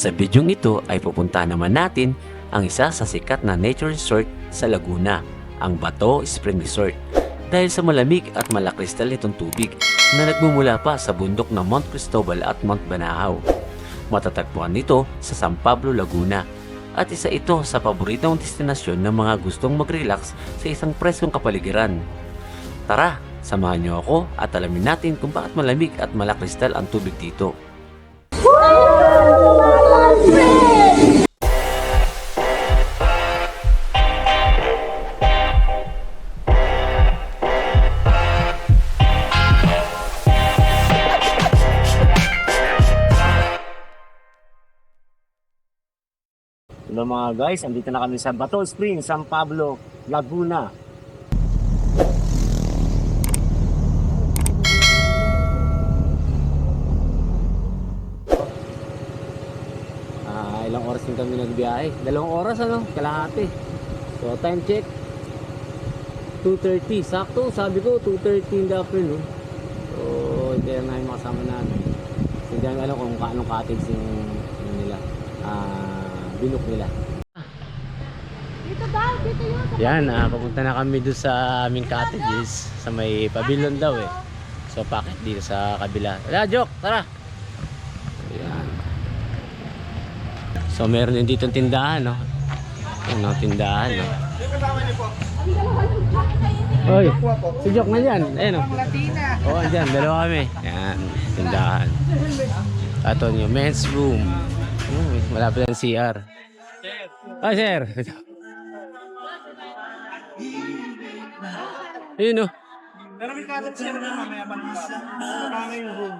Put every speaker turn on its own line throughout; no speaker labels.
Sa bidyong ito ay pupunta naman natin ang isa sa sikat na nature resort sa Laguna, ang Bato Spring Resort. Dahil sa malamig at malakristal itong tubig na nagmumula pa sa bundok ng Mount Cristobal at Mount Banahaw. Matatagpuan nito sa San Pablo, Laguna at isa ito sa paboritong destinasyon ng mga gustong mag-relax sa isang preskong kapaligiran. Tara, samahan niyo ako at alamin natin kung bakit malamig at malakristal ang tubig dito. Hello mga guys, andito na kami sa Bato Spring, San Pablo, Laguna. Ah, ilang oras nagbiyahe? Dalawang oras ano? Kalahati. So time check. 2.30. Sakto, sabi ko 2.30 in the afternoon. So, hindi na namin makasama namin. Hindi namin alam kung kaanong cottage yung ano nila. Ah, binok nila.
Dito daw, dito yun.
Yan, ah, papunta na kami doon sa aming cottages sa may pavilion daw eh. So, packet dito sa kabila. Tara, Jok, tara! So, meron din dito tindahan, no? Yan, no, tindahan, no? Hoy, si Jok na dyan. Ayun, no? Oo, oh, andyan, dalawa kami. Yan, tindahan. Ito yung men's room. Hmm, malapit ang CR. Ah, sir. Yun, no?
Pero may kalat siya naman mamaya Kama yung room.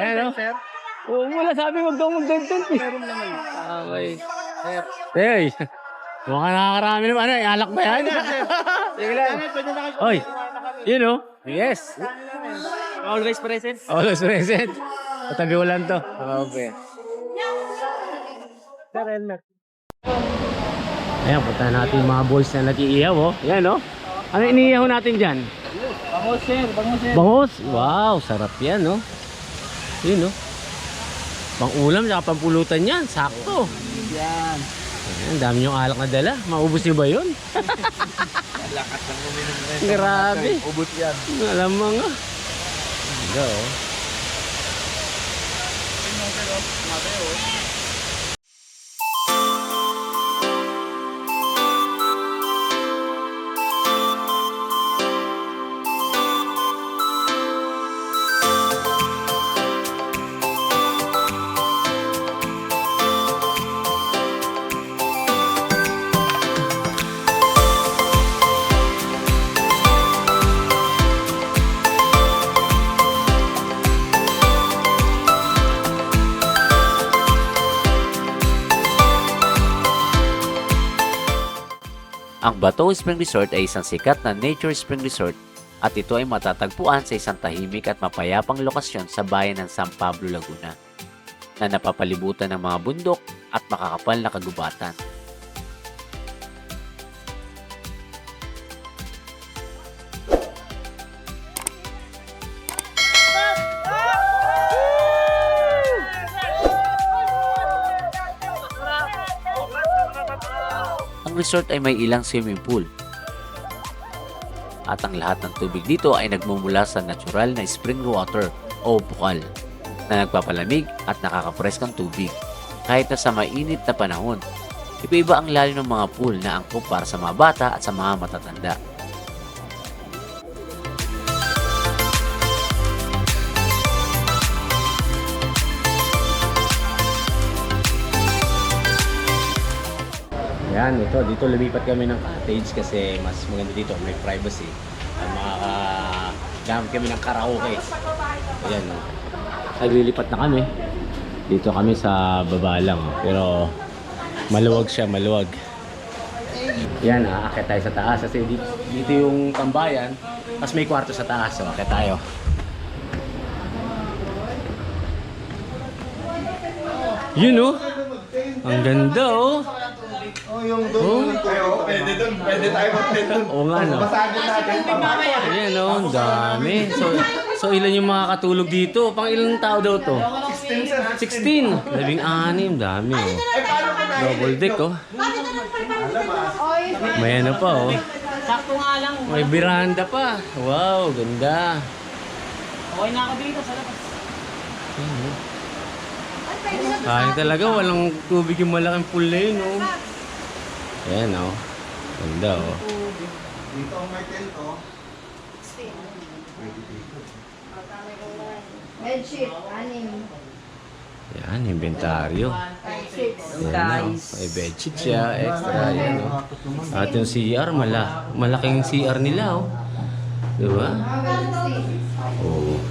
Ayan, no? Oo, wala sabi huwag daw mag-dental eh.
Meron naman.
Okay.
Sir.
Hey, mukhang nakakarami naman. Ano, alak ba yan?
Sige lang.
Oy, yun no? Yes.
Always present.
Always present. Patabi ko lang to.
Okay. Sir, helmet.
Ayan, punta natin yung mga boys na nag-iihaw, oh. Yan, no? Ano iniihaw natin dyan?
Bangos, sir. Bangos, sir.
Bangos? Wow, sarap yan, no? Yun, no? Pang ulam, saka pampulutan yan. Sakto.
Yan.
Ayan, dami yung alak na dala. Maubos niyo ba yun?
Lakas lang uminom rin.
Grabe.
Ubot yan.
Alam mo nga. Go. Ang Bato Spring Resort ay isang sikat na nature spring resort at ito ay matatagpuan sa isang tahimik at mapayapang lokasyon sa bayan ng San Pablo, Laguna na napapalibutan ng mga bundok at makakapal na kagubatan. Resort ay may ilang swimming pool. At ang lahat ng tubig dito ay nagmumula sa natural na spring water o bukal na nagpapalamig at nakakapreskang tubig kahit na sa mainit na panahon. Iba-iba ang lalim ng mga pool na angkop para sa mga bata at sa mga matatanda. Yan, ito. Dito lumipat kami ng cottage kasi mas maganda dito. May privacy. At makakagamit kami ng karaoke. Ayan. Naglilipat na kami. Dito kami sa baba lang. Pero maluwag siya, maluwag. Yan, aakit tayo sa taas. Kasi dito, yung tambayan. Tapos may kwarto sa taas. So, aakit tayo. Yun oh. Ang ganda oh.
Oh, yung doon. Oh? pwede doon. Pwede tayo mag-tent doon.
Oo nga no.
Basagin natin.
Ayan o, ang dami. So, So ilan yung makakatulog dito? Pang ilang tao daw to? 16. Labing anim. Dami oh. Double deck oh.
Oy,
May ano pa oh.
Sakto nga lang.
May veranda pa. Wow, ganda.
Okay na ako dito sa labas.
ay,
Kaya
atin.
talaga walang tubig yung malaking pool na yun oh. Ayan oh. Ganda oh.
Bedsheet, anim.
Yan, inventaryo. Oh. May bedsheet siya, extra yan oh. At yung CR, mala malaking CR nila oh. Diba? Oo.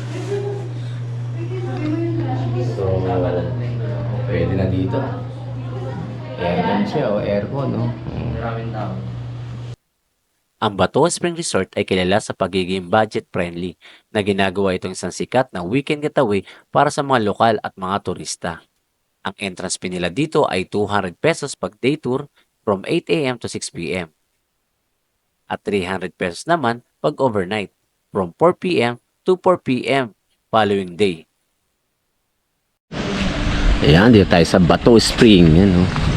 So, pwede na dito. Aircon siya o aircon, no? Maraming tao. Ang Bato Spring Resort ay kilala sa pagiging budget-friendly na ginagawa itong isang sikat na weekend getaway para sa mga lokal at mga turista. Ang entrance fee nila dito ay 200 pesos pag day tour from 8 a.m. to 6 p.m. At 300 pesos naman pag overnight from 4 p.m. to 4 p.m. following day. Ayan, dito tayo sa Bato Spring. Yan, no?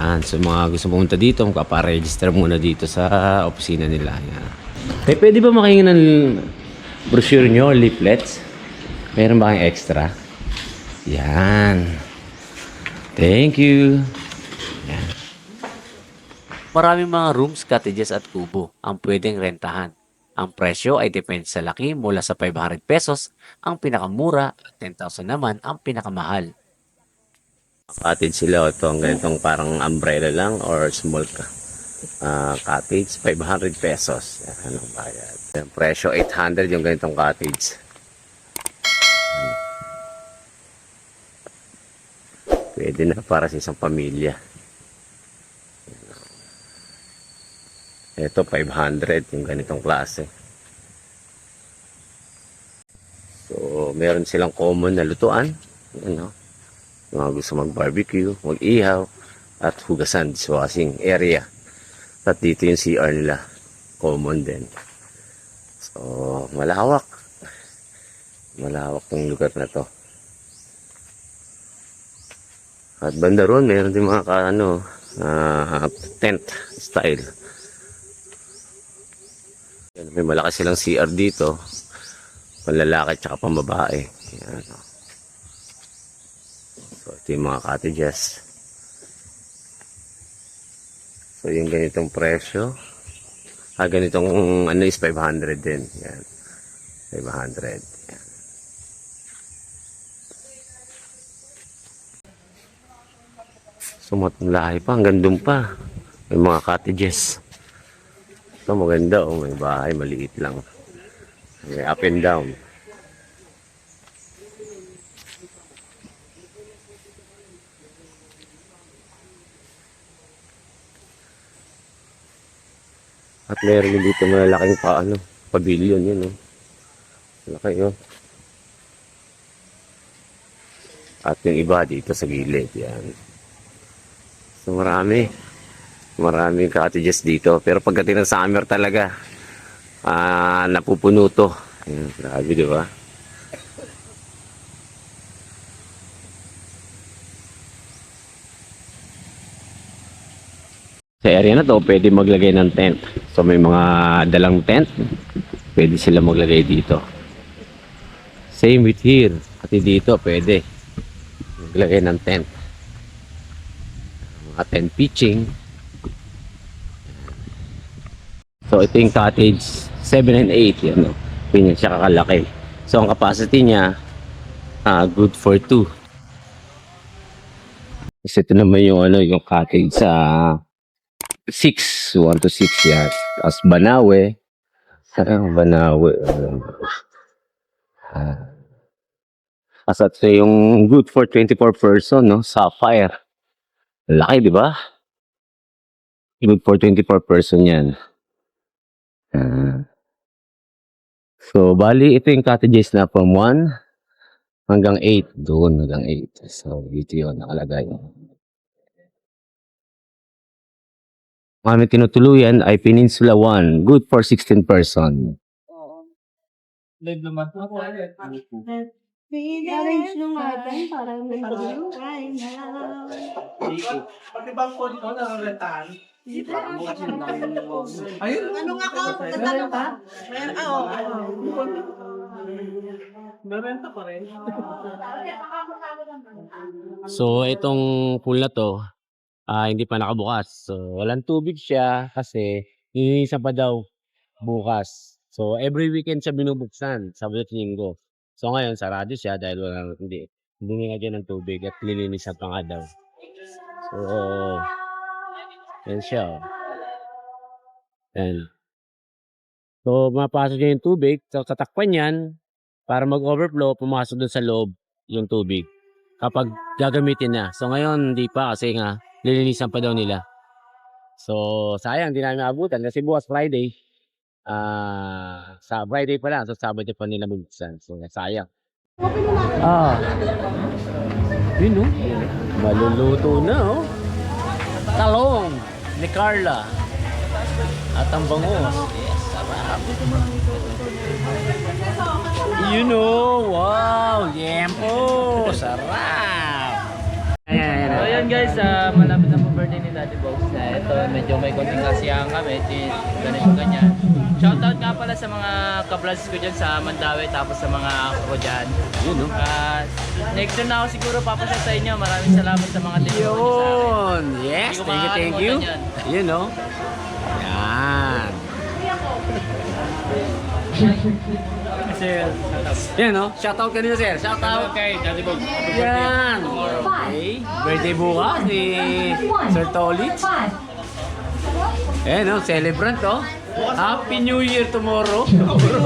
Yan, so mga gusto pumunta dito, magpaparegister muna dito sa opisina nila. Yan. Eh, pwede ba makahingi ng brochure nyo, leaflets? Meron ba kayong extra? Yan. Thank you. Yan. Maraming mga rooms, cottages at kubo ang pwedeng rentahan. Ang presyo ay depende sa laki mula sa 500 pesos ang pinakamura at 10,000 naman ang pinakamahal. Cottage sila ito ang ganitong parang umbrella lang or small ka. ah, cottage 500 pesos. Yan ang bayad. Yung presyo 800 yung ganitong cottage. Pwede na para sa isang pamilya. Ito 500 yung ganitong klase. So, meron silang common na lutuan. Ano? Mga gusto mag-barbecue, mag-ihaw, at hugasan, dishwashing area. At dito yung CR nila. Common din. So, malawak. Malawak yung lugar na to. At banda ron, meron din mga ka, ano, ah, tent style. May malakas silang CR dito. Panlalaki at saka pambabae. Yan. So, ito yung mga cottages. So, yung ganitong presyo. Ah, ganitong ano is 500 din. Yan. 500. Yan. So, matulahi pa. Hanggang doon pa. May mga cottages. Ito maganda oh, may bahay maliit lang. May up and down. At meron din dito malalaking pa ano, pavilion yun oh. Malaki oh. At yung iba dito sa gilid yan. So marami. Maraming cottages dito. Pero pagdating ng summer talaga, ah napupuno to. Ayan, grabe, di ba? Sa area na to, pwede maglagay ng tent. So may mga dalang tent, pwede sila maglagay dito. Same with here. Pati dito, pwede maglagay ng tent. Mga tent pitching. So ito yung cottage 7 and 8 yan no. Ganyan siya kakalaki. So ang capacity niya ah, good for 2. Kasi ito naman yung ano yung cottage sa 6, 1 to 6 yan. Tapos Banawe. Saan Banawe? Ah. Tapos ito yung good for 24 person, no? Sapphire. Laki, di ba? Good for 24 person yan. Ah. So, bali, ito yung cottages na from 1 hanggang 8. Doon hanggang 8. So, dito yun nakalagay. Ang aming tinutuluyan ay Peninsula 1, good for 16 person.
Live naman po.
Arrange nung natin para may
Pati bang po dito nararentahan? Ayun.
Ano nga ko? Tatalo ka? Meron, ah, oo.
Narenta pa rin.
So, itong pool na to, ah, hindi pa nakabukas. So, walang tubig siya kasi nilinisan pa daw bukas. So, every weekend siya binubuksan, Sabado at Linggo. So, ngayon, sarado siya dahil walang, hindi, hindi nilagyan ng tubig at lilinisan pa nga daw. So, yan siya. oh. Yan. So, mapasok niya yung tubig. So, tatakpan yan para mag-overflow, pumasok doon sa loob yung tubig kapag gagamitin na. So ngayon hindi pa kasi nga lilinisan pa daw nila. So sayang di namin abutan kasi bukas Friday. Ah, sa Friday pa lang so Sabado pa nila bubuksan. So sayang. Ah. Yun no. Maluluto na oh. Talong ni Carla. At ang bangus. Yes, sarap. You know, wow, yempo, sarap. Ayan,
So yun guys, ah, malapit na po birthday ni Daddy Box na ito, medyo may konting kasiyahan kami, ito, ganito ganyan. Shoutout nga pala sa mga kablas ko dyan sa Mandawi tapos sa mga ako ko dyan.
Yun no.
Ah, next year na ako siguro papasya sa inyo. Maraming salamat sa mga tiniwan niyo sa akin.
Yun, yes,
Hindi ko
thank you, thank you.
makakalimutan
You know. Yan. Yan no, shoutout kanina sir, shoutout.
kay Daddy Box.
Yan. Okay. Birthday bukas ni Sir Tolitz. Eh no, celebrant oh. Happy New Year tomorrow.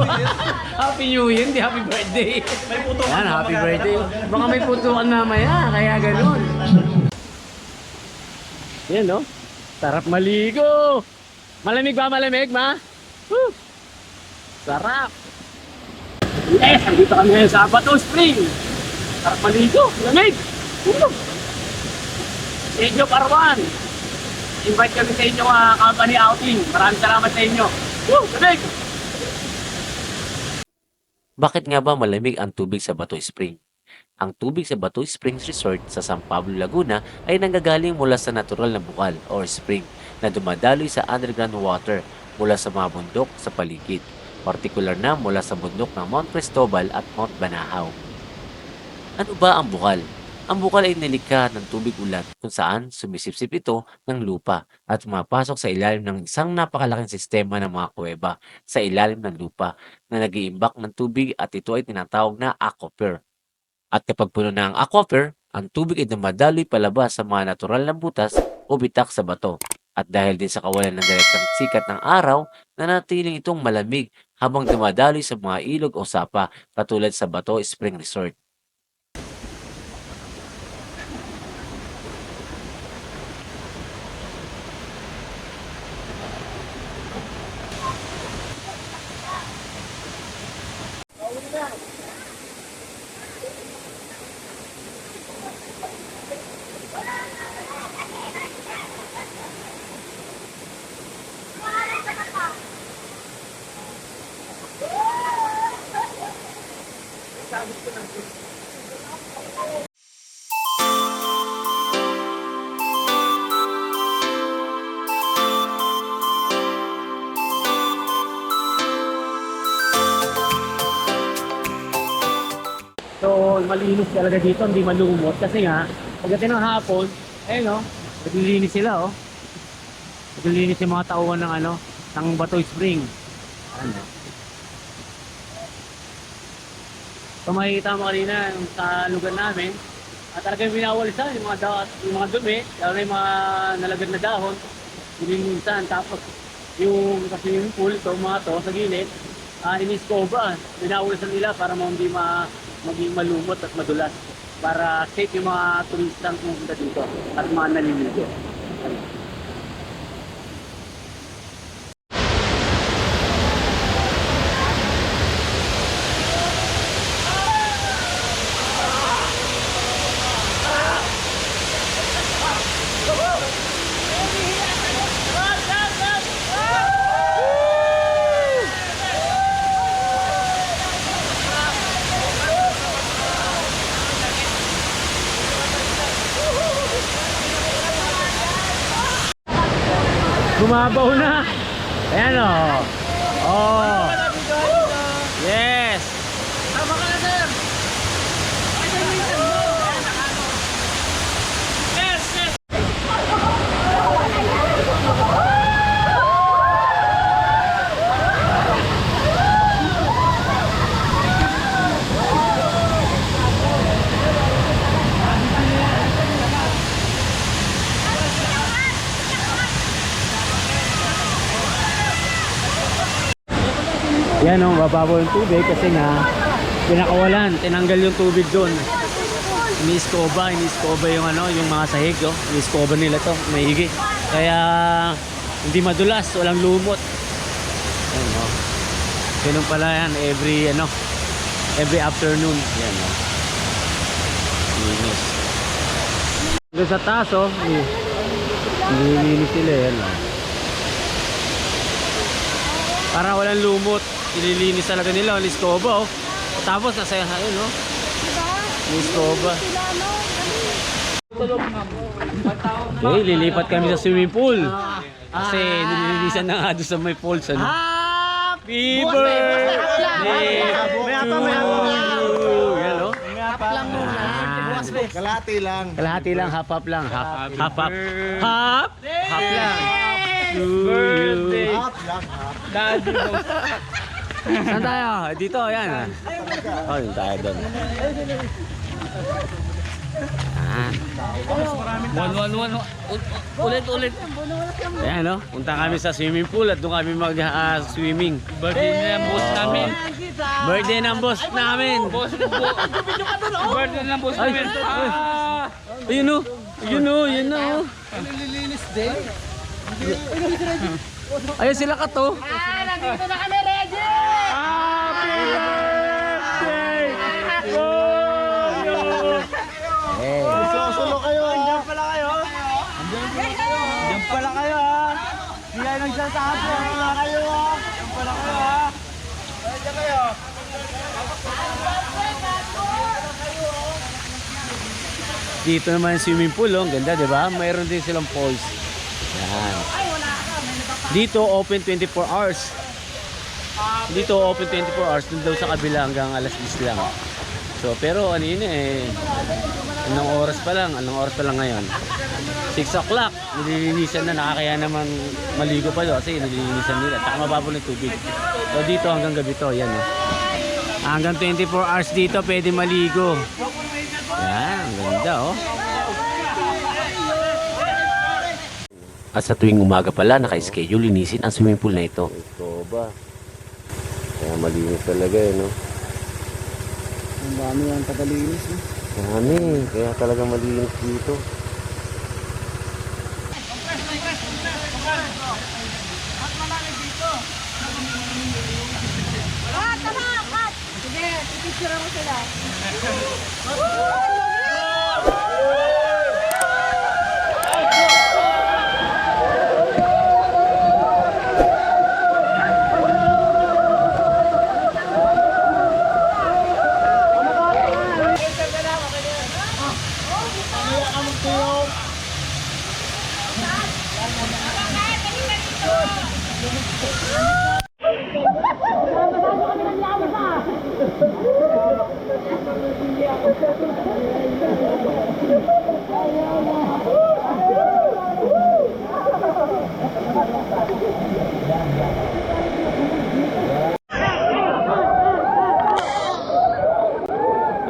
happy New Year, hindi happy birthday.
May puto
Yan, happy birthday. Baka may putukan mamaya, kaya ganun. Yan no. Sarap maligo. Malamig ba malamig ma? Woo! Sarap. Yes, andito kami ngayon sa Bato Spring. Sarap maligo. Lamig. Woo! Thank you, Parwan. Invite kami sa inyo uh, company outing. Maraming salamat sa inyo. Woo! Lamig! Bakit nga ba malamig ang tubig sa Bato Spring? Ang tubig sa Bato Springs Resort sa San Pablo, Laguna ay nanggagaling mula sa natural na bukal or spring na dumadaloy sa underground water mula sa mga bundok sa paligid, partikular na mula sa bundok ng Mount Cristobal at Mount Banahaw. Ano ba ang bukal? Ang bukal ay nilikha ng tubig ulan kung saan sumisipsip ito ng lupa at pumapasok sa ilalim ng isang napakalaking sistema ng mga kuweba sa ilalim ng lupa na nag-iimbak ng tubig at ito ay tinatawag na aquifer. At kapag puno na ang aquifer, ang tubig ay dumadaloy palabas sa mga natural na butas o bitak sa bato. At dahil din sa kawalan ng direktang sikat ng araw, nanatiling itong malamig habang dumadaloy sa mga ilog o sapa katulad sa Bato Spring Resort. Talaga dito, hindi malumot. Kasi nga, pagdating ng hapon, eh no, naglilinis sila oh. Naglilinis yung mga tauhan ng ano, ng Bato Spring. Ano. So makikita mo kanina sa lugar namin, at talagang binawalisan yung mga, da- yung mga dumi, lalo na yung mga nalagad na dahon, nilinisan. Tapos yung kasi yung pool, to, mga to, sa gilid, uh, iniscoba. Binawalisan nila para mo hindi ma maging malumot at madulas para safe yung mga turistang pumunta dito at mga naliligo. Bumabaw na. Ayan o. Oh. Yan o, bababaw yung tubig kasi nga pinakawalan, tinanggal yung tubig doon. Iniiskoba, iniiskoba yung ano, yung mga sahig, oh. Iniiskoba nila to, maigi. Kaya hindi madulas, walang lumot. Yan oh. Ganun pala yan every ano, every afternoon. Yan oh. Linis. Doon sa taas oh, ni- nililinis sila yan oh. Para walang lumot. Ililinis talaga nila, ang iskoba oh. Tapos nasa ayun oh. May iskoba. Okay, lilipat kami sa swimming pool. Kasi nililinisan na nga doon sa may falls ano. Happy birthday to you. Yan oh.
Kalati lang.
Kalahati lang, half up lang. Half, half up. Half? Half lang. To you.
Half lang, half.
Daddy.
Saan tayo? Dito, yan. ah. Oh, yun tayo doon. Ah,
One, one, one. Ulit, ulit.
ayan no, punta kami sa swimming pool at doon kami mag-swimming.
Birthday na yung boss namin.
Birthday ng boss namin.
Boss. Birthday ng boss namin. Ah!
Ayun o, yun o, yun o. Ayun sila ka to.
Ah, nandito na kami, ready!
Happy birthday! Hey.
Susulo kayo, Andiyan pala kayo. Andiyan pala kayo, ha. Hindi kayo nagsasabi. Andiyan pala kayo, ha. Pala kayo, ha. Andiyan kayo.
Dito naman yung swimming pool, oh. Ganda, di ba? Mayroon din silang falls. Yan. Dito, open 24 hours. Dito, open 24 hours. Doon daw sa kabila hanggang alas 10 lang. So, pero ano yun eh. Anong oras pa lang? Anong oras pa lang ngayon? 6 o'clock. Nililinisan na. Nakakaya naman maligo pa doon kasi nililinisan nila. Taka mababaw ng tubig. So, dito hanggang gabi to. Yan, oh. Hanggang 24 hours dito pwede maligo. Yan, ang ganda oh. At sa tuwing umaga pala, naka-schedule linisin ang swimming pool na ito. Ito ba? Kaya malinis talaga eh, no?
Ang dami ang tagalinis, eh.
Dami, kaya talaga malinis dito.
Ah! Sige, pipicture mo sila.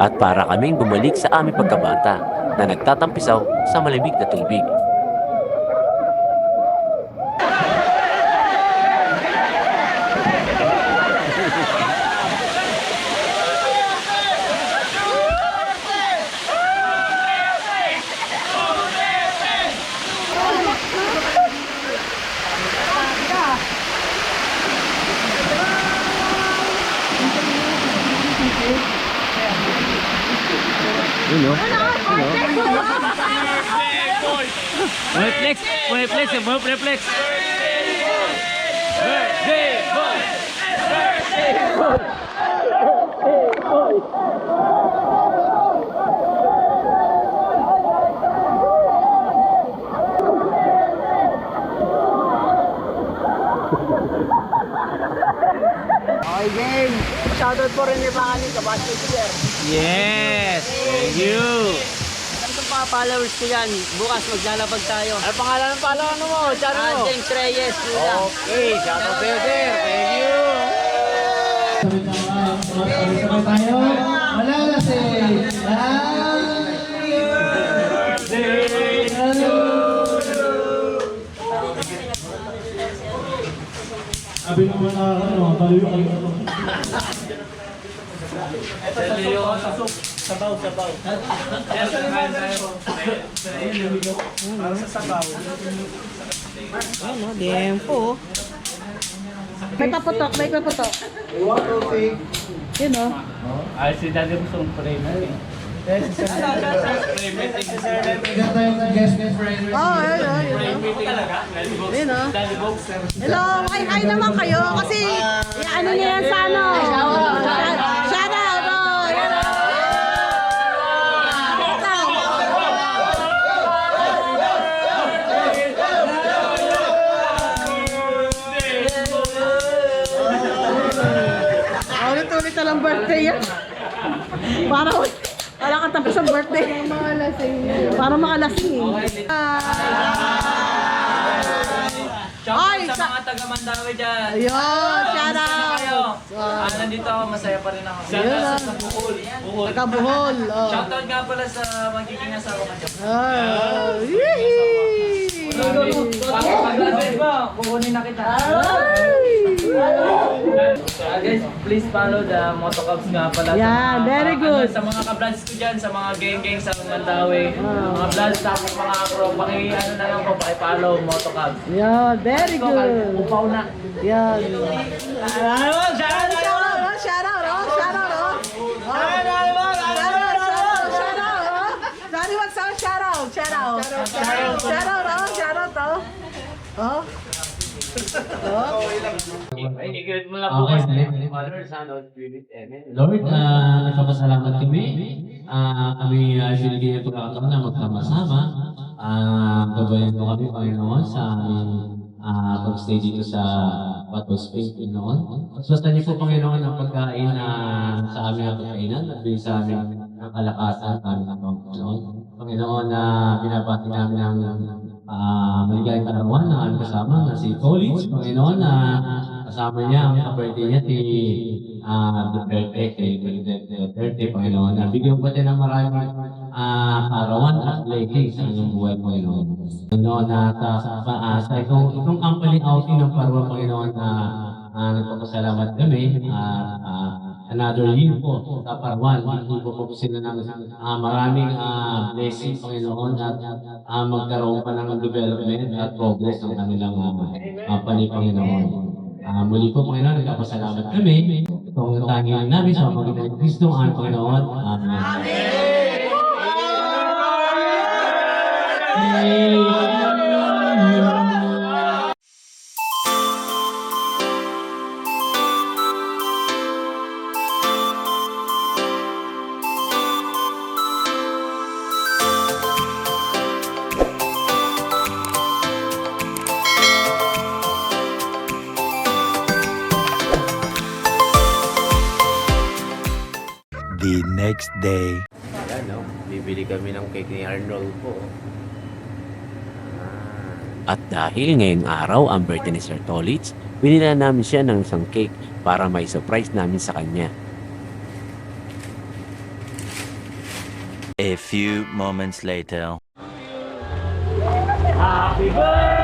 At para kaming bumalik sa aming pagkabata na nagtatampisaw sa malamig na tubig.
Okay, game. Shoutout po rin ni Pangaling, Kabastos Sir.
Yes! Thank you!
Mga followers ko yan. Bukas maglalapag tayo.
Ano pangalan ng palo ano mo? Charo
Ah,
mo?
James Reyes.
Okay, shout out sa'yo sir. Thank you!
Sabay-sabay tayo. Wala na si... Sabi naman na ano, baliw kayo.
Ano, dempo. May paputok, may paputok. Yun o.
Ay, si Daddy gusto
tayo ng guest friend.
Oh, ayun o, yun o. Yun o. Hello, hi, hi naman kayo. Kasi, ano niya yan sa ano? Para wala ka tapos sa birthday. Para makalasing eh.
Shout
Ay,
out sa
sa-
mga taga Mandawi dyan.
Ayun, shout out.
Ah, nandito ako, masaya pa rin ako.
Ayun, ah.
Sa Bukol. Bukol.
Taga Bohol. Oh.
Shout out nga pala sa magiging asawa ko dyan.
Ah, yee!
Pag-graduate mo, kukunin na kita. Ah, guys, please follow the Moto Cubs nga pala.
Yeah,
mga-
very
mga-
good.
ano, sa mga ka-brands ko dyan, sa mga geng-geng sa Mandawi. Mga brands, tapos mga acro, paki, ano na lang po, paki-follow Moto Cubs.
Yeah, very good.
Upaw na.
Yeah.
Ano? Shout out!
Shout out, oh, shout out, oh, shout out, oh. Oh, Shout out, shout out, shout out, oh. Shout out, shout out. Shout out, oh, shout out,
Ikigit mo lang
Okay,
bukas.
sige.
Father, Son, Holy Spirit, Amen.
Lord, uh, nagpapasalamat kami. Ah, kami uh, binigyan ng pagkakataon na magkama-sama. Ah, gabayan mo kami, Panginoon, sa aming ah, pag-stay dito sa Bato Spain, Panginoon. Basta niyo po, Panginoon, ang pagkain na sa aming kainan at din sa aming ang kalakasan aming Panginoon. Panginoon, na binabati namin ang ah maligayang karawan na aming kasama na si College, Panginoon, na kasama niya ang birthday niya si ah Duterte, kay Duterte, Panginoon. Na bigyan po din ng maraming ah karawan at blessings sa inyong buhay, Panginoon. Panginoon, na sa, sa, itong, itong company outing ng Parwa, Panginoon, na ah, nagpapasalamat kami at ah, another year po sa Parwan. Hindi po po sila ng ah, maraming ah, blessings, Panginoon, at ah, magkaroon pa ng development at progress ng kanilang uh, company, Panginoon. Ah, muli po, Panginoon, nagpapasalamat kami. Itong tanging namin sa mga ng Kristo, ang Panginoon. Amen. Amen.
Day.
Ayan, no? Bibili kami ng cake ni Arnold po. At dahil ngayong araw ang birthday ni Sir Tolitz, binila namin siya ng isang cake para may surprise namin sa kanya.
A few moments later.
Happy birthday!